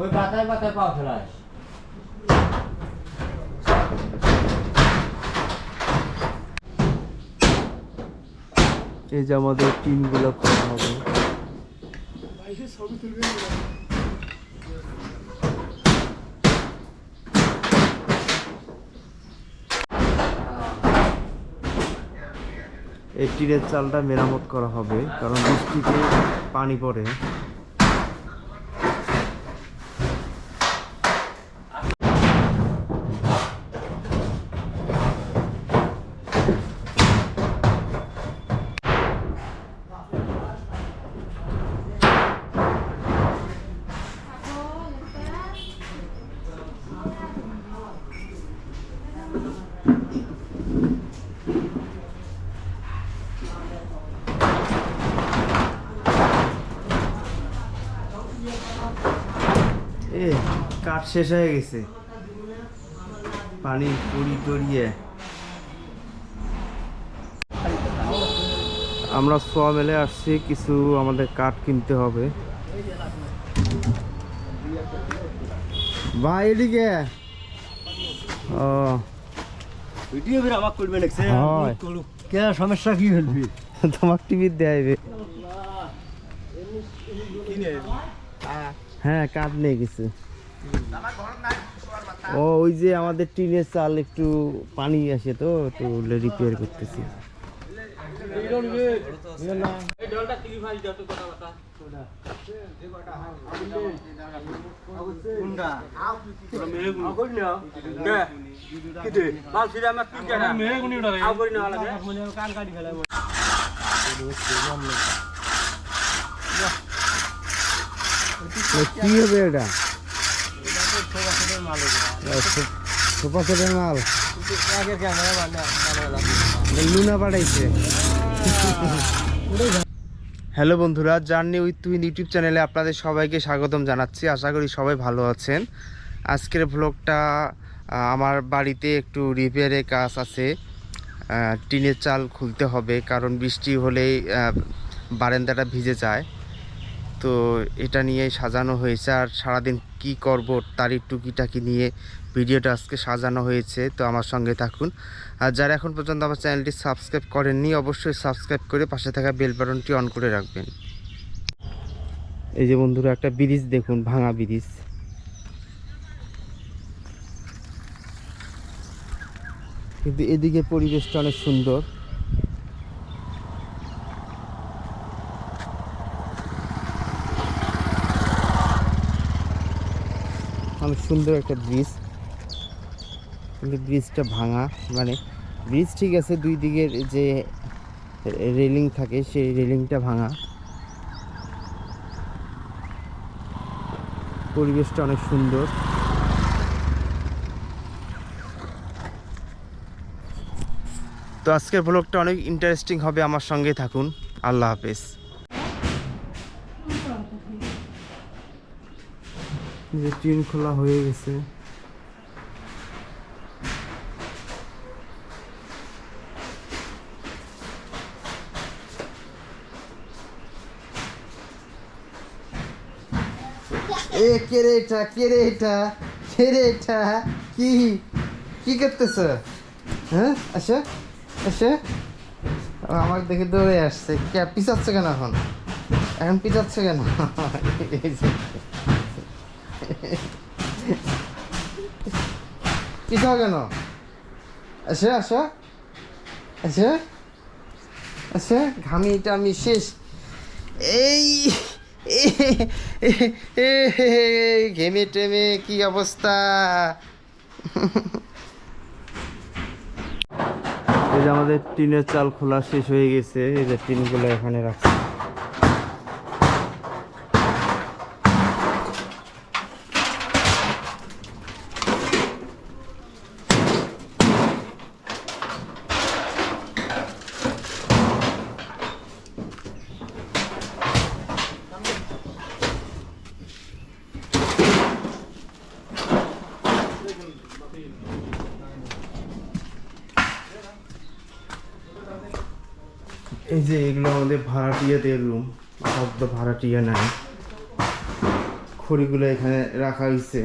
ওই পাতায় পাতায় পাও ফেলাস। এই যে আমাদের টিনগুলো করা হবে। এই টিনের চালটা মেরামত করা হবে, কারণ বৃষ্টিতে পানি পড়ে। কাঠ শেষ হয়ে গেছে। পানি পড়ি টড়িয়ে আমরা সোয়া মেলে আসছি কিছু আমাদের কাঠ কিনতে হবে। ভাই এদিকে। ও। ভিডিও ফির আমাক করবে লাগছে কে সমস্যা কি হলবি তোমার টিভি দেবে হ্যাঁ কাঠ নিয়ে গেছে। ও ওই যে আমাদের টিনের চাল একটু পানি আসে তো একটু রিপেয়ার করতেছি। কি হবে এটা? সেটের মাল। লুনা হ্যালো বন্ধুরা, জার্নি উইথ তুইন ইউটিউব চ্যানেলে আপনাদের সবাইকে স্বাগতম জানাচ্ছি। আশা করি সবাই ভালো আছেন। আজকের ভ্লগটা আমার বাড়িতে একটু রিপেয়ারের কাজ আছে। টিনের চাল খুলতে হবে, কারণ বৃষ্টি হলেই বারান্দাটা ভিজে যায়। তো এটা নিয়ে সাজানো হয়েছে। আর সারাদিন কি করব তারই টুকিটাকি নিয়ে ভিডিওটা আজকে সাজানো হয়েছে, তো আমার সঙ্গে থাকুন। আর যারা এখন পর্যন্ত আমার চ্যানেলটি সাবস্ক্রাইব করেননি, অবশ্যই সাবস্ক্রাইব করে পাশে থাকা বেল বাটনটি অন করে রাখবেন। এই যে বন্ধুরা, একটা ব্রিজ দেখুন, ভাঙা ব্রিজ। কিন্তু এদিকে পরিবেশটা অনেক সুন্দর। অনেক সুন্দর একটা ব্রিজ। কিন্তু ব্রিজটা ভাঙা। মানে ব্রিজ ঠিক আছে দুই দিকের যে রেলিং থাকে, সেই রেলিংটা ভাঙা। পরিবেশটা অনেক সুন্দর। তো আজকের ব্লগটা অনেক ইন্টারেস্টিং হবে। আমার সঙ্গে থাকুন। আল্লাহ হাফেজ। যে টিন খোলা হয়ে গেছে। এ, কে রে এটা? কে রে এটা? কে রে এটা? কি? কি করতেছ? হ্যাঁ? আচ্ছা আচ্ছা আমার দেখে দৌড়ে আসছে। কে? পিছাচ্ছে কেন এখন? এখন পিছাচ্ছে কেন? এই যে। পিছাও কেন? আছে আচ্ছা আছে? আচ্ছা ঘামিটা আমি শেষ। এই ঘেমে টেমে কি অবস্থা? এই যে আমাদের টিনের চাল খোলা শেষ হয়ে গেছে। এই যে টিনগুলো এখানে রাখছি। যে এগুলো আমাদের ভাড়াটিয়াদের রুম শব্দ ভাড়াটিয়া নাই। খড়িগুলো এখানে রাখা হয়েছে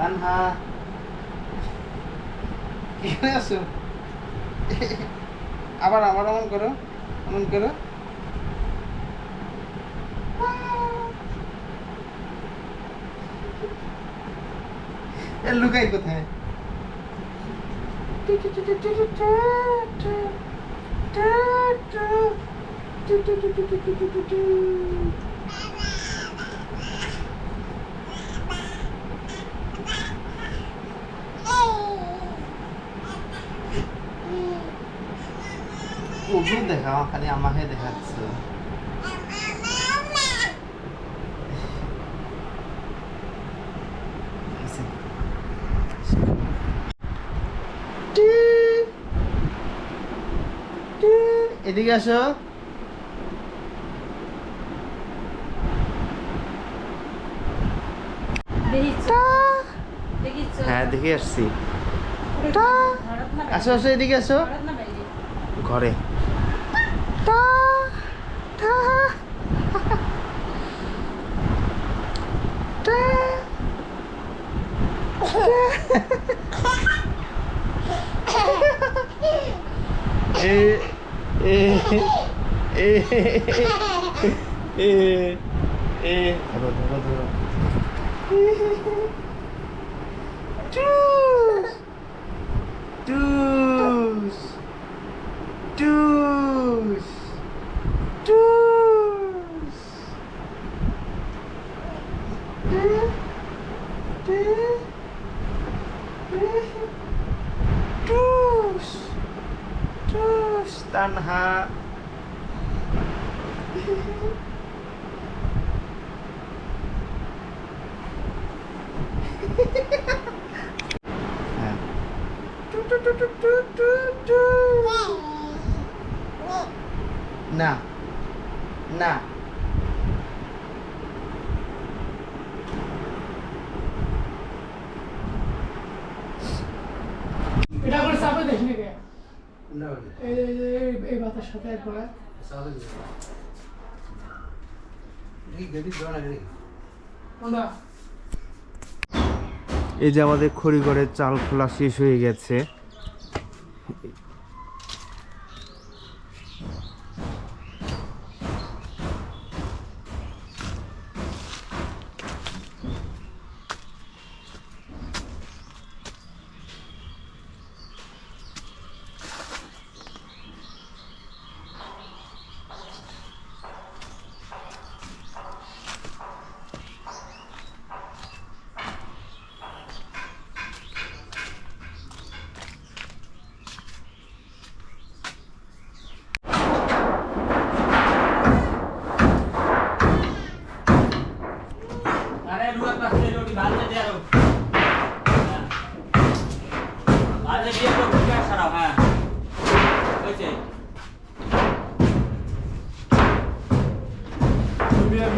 তানহা এখানে আসো আবার আবার এমন করো এমন করো লুকাই কোথায় ওগুলো দেখাও খালি আমাকে দেখাচ্ছে এদিকে আসো হ্যাঁ দেখে আসছি আসো আসো এদিকে আসো ঘরে たたえー、えー、えー、えー、えー、えー、あの、ドロドロ。トゥーストゥーストゥース সাথে এই যে আমাদের খড়িগড়ের চাল খোলা শেষ হয়ে গেছে।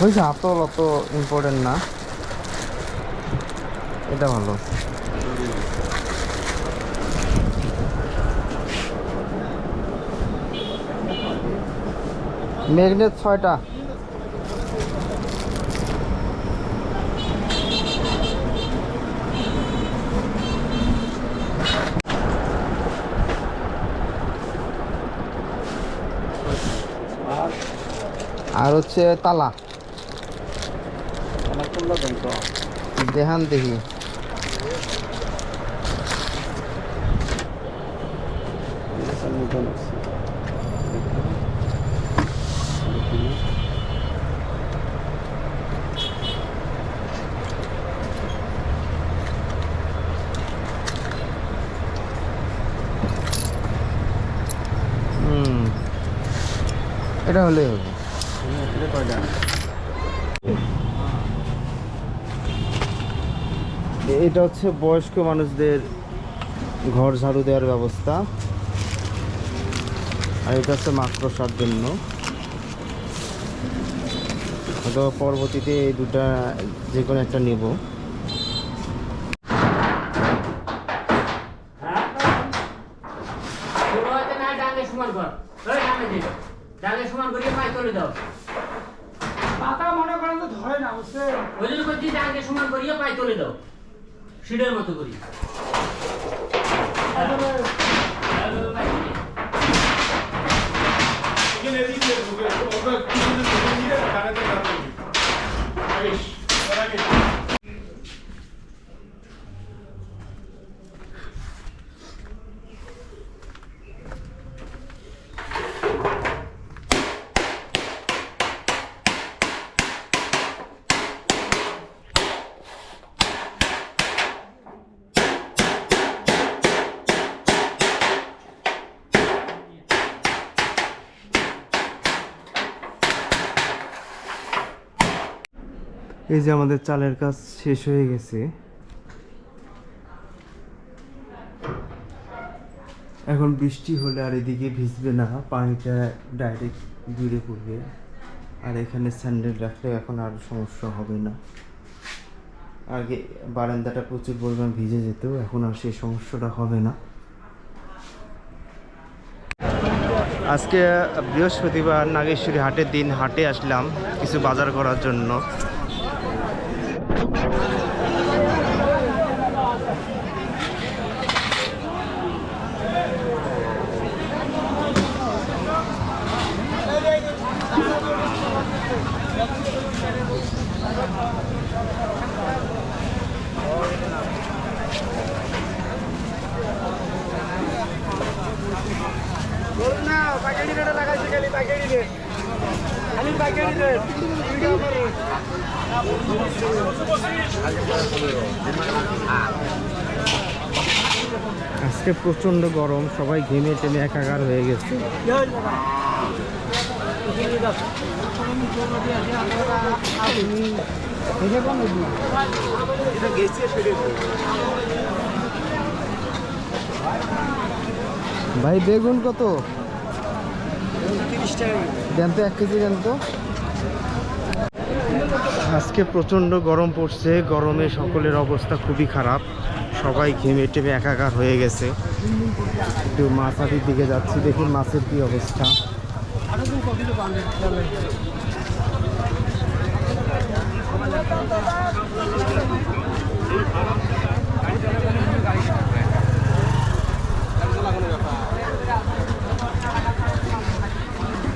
হয়েছে আপল অত ইম্পর্টেন্ট না। এটা ভালো। ম্যাগনেট ছয়টা। আর হচ্ছে তালা। দেহান দেখি এটা হলেই হবে এ- এটা হচ্ছে বয়স্ক মানুষদের ঘর ঝাড়ু দেওয়ার ব্যবস্থা। আর এটা হচ্ছে মাকড়সার জন্য। তো পরবর্তীতে এই দুটা যে কোনো একটা নেব। এই যে আমাদের চালের কাজ শেষ হয়ে গেছে। এখন বৃষ্টি হলে আর এদিকে ভিজবে না, পানিটা ডাইরেক্ট দূরে পড়বে। আর এখানে স্যান্ডেল রাখলে এখন আর সমস্যা হবে না। আগে বারান্দাটা প্রচুর পরিমাণ ভিজে যেত, এখন আর সেই সমস্যাটা হবে না। আজকে বৃহস্পতিবার নাগেশ্বরী হাটের দিন হাটে আসলাম কিছু বাজার করার জন্য। না প্যাকেটি কেটে লাগাইছে গেলি প্যাকেটি আজকে প্রচণ্ড গরম সবাই ঘেমে টেমে একাকার হয়ে গেছে। ভাই বেগুন কত? দেন তো এক কেজি দেন তো। আজকে প্রচণ্ড গরম পড়ছে গরমে সকলের অবস্থা খুবই খারাপ। সবাই ঘেমে টেমে একাকার হয়ে গেছে। একটু মাছাটির দিকে যাচ্ছি দেখুন মাছের কি অবস্থা।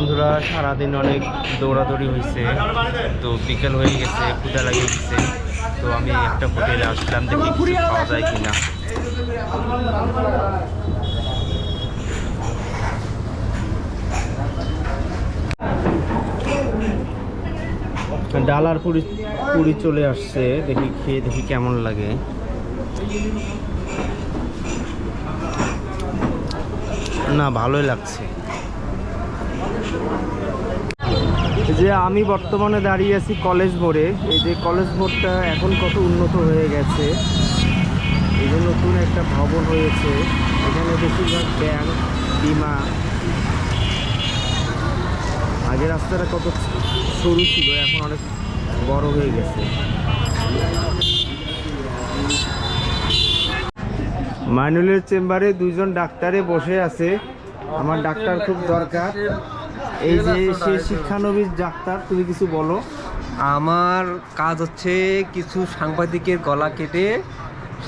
বন্ধুরা, সারাদিন অনেক দৌড়াদৌড়ি হয়েছে তো বিকেল হয়ে গেছে ক্ষুদা লাগিয়ে গেছে তো আমি একটা হোটেলে আসলাম, দেখি কিছু খাওয়া যায় কিনা। ডাল আর পুরি পুরি চলে আসছে, দেখি খেয়ে দেখি কেমন লাগে। না, ভালোই লাগছে। যে আমি বর্তমানে দাঁড়িয়ে আছি কলেজ মোড়ে, এই যে কলেজ মোড়টা এখন কত উন্নত হয়ে গেছে, এই নতুন একটা ভবন হয়েছে, এখানে বেশিরভাগ ব্যাংক, বিমা। আগে রাস্তাটা কত সরু ছিল, এখন অনেক বড় হয়ে গেছে। মাইনুলের চেম্বারে দুজন ডাক্তারে বসে আছে, আমার ডাক্তার খুব দরকার। এই যে সে শিক্ষানবিশ ডাক্তার তুমি কিছু বলো। আমার কাজ হচ্ছে কিছু সাংবাদিকের গলা কেটে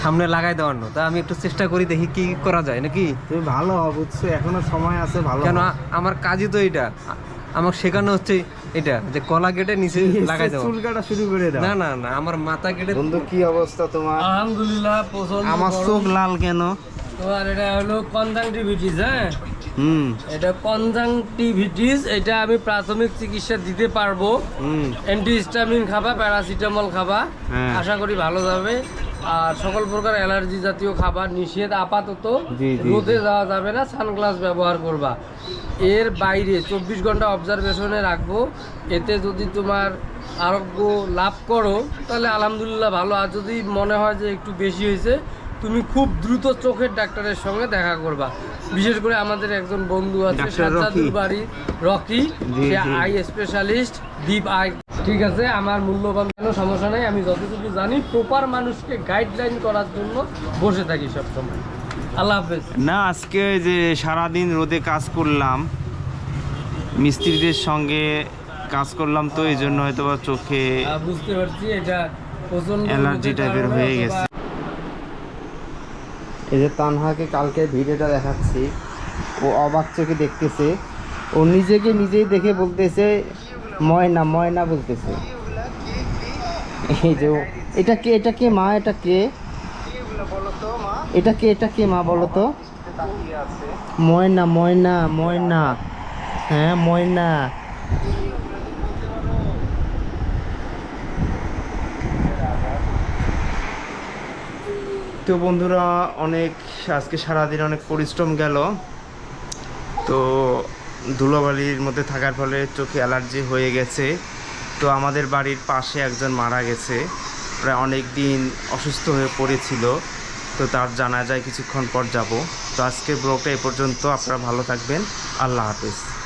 সামনে লাগাই দেওয়ানো। তা আমি একটু চেষ্টা করি দেখি কি করা যায় নাকি? তুমি ভালো হও বুঝছ? এখনও সময় আছে ভালো কেন আমার কাজই তো এটা আ- আমাকে শেখানো হচ্ছে এটা যে কলা কেটে নিচে লাগাই দেওয়া। চুল কাটা শুরু করে দাও। না না না আমার মাথা কেটে বন্ধু কি অবস্থা তোমার? আলহামদুলিল্লাহ আমার চোখ লাল কেন? তোমার এটা হলো কনজাংটিভিটিস হ্যাঁ? হুম। এটা কনজাংটিভিটিস এটা আমি প্রাথমিক চিকিৎসা দিতে পারব। অ্যান্টিহিস্টামিন খাবা প্যারাসিটামল খাবা হ্যাঁ। আশা করি ভালো যাবে। আর সকল প্রকার অ্যালার্জি জাতীয় খাবার নিষেধ আপাতত রোদে যাওয়া যাবে না সানগ্লাস ব্যবহার করবা। এর বাইরে চব্বিশ ঘণ্টা অবজারভেশনে রাখব। এতে যদি তোমার আরোগ্য লাভ করো তাহলে আলহামদুলিল্লাহ ভালো। আর যদি মনে হয় যে একটু বেশি হয়েছে তুমি খুব দ্রুত চোখের ডাক্তারের সঙ্গে দেখা করবা। বিশেষ করে আমাদের একজন বন্ধু আছে। সাজ্জাদুর বাড়ি রকি। সে আই স্পেশালিস্ট দীপ আই ঠিক আছে আমার মূল্যবান কোনো সমস্যা নেই আমি যতটুকু জানি প্রপার মানুষকে গাইডলাইন করার জন্য বসে থাকি সবসময়। আল্লাহ হাফেজ। না আজকে যে সারাদিন রোদে কাজ করলাম মিস্ত্রিদের সঙ্গে কাজ করলাম তো এই জন্য হয়তো বা চোখে বুঝতে পারছি এটা প্রচণ্ড অ্যালার্জি টাইপের হয়ে গেছে। এই যে তানহাকে কালকে ভিডিওটা দেখাচ্ছি, ও অবাক চোখে দেখতেছে। ও নিজেকে নিজেই দেখে বলতেছে, ময়না ময়না বলতেছে। এই যে এটা কে এটা কে মা, এটা কে? এটা কে এটা কে মা বলো ময়না ময়না ময়না। হ্যাঁ ময়না। তো বন্ধুরা, অনেক, আজকে সারাদিন অনেক পরিশ্রম গেল। তো ধুলোবালির মধ্যে থাকার ফলে চোখে অ্যালার্জি হয়ে গেছে। তো আমাদের বাড়ির পাশে একজন মারা গেছে। প্রায় অনেক দিন অসুস্থ হয়ে পড়েছিল। তো তার জানা যায় কিছুক্ষণ পর যাব। তো আজকের ব্লগটা এ পর্যন্ত। আপনারা ভালো থাকবেন। আল্লাহ হাফেজ।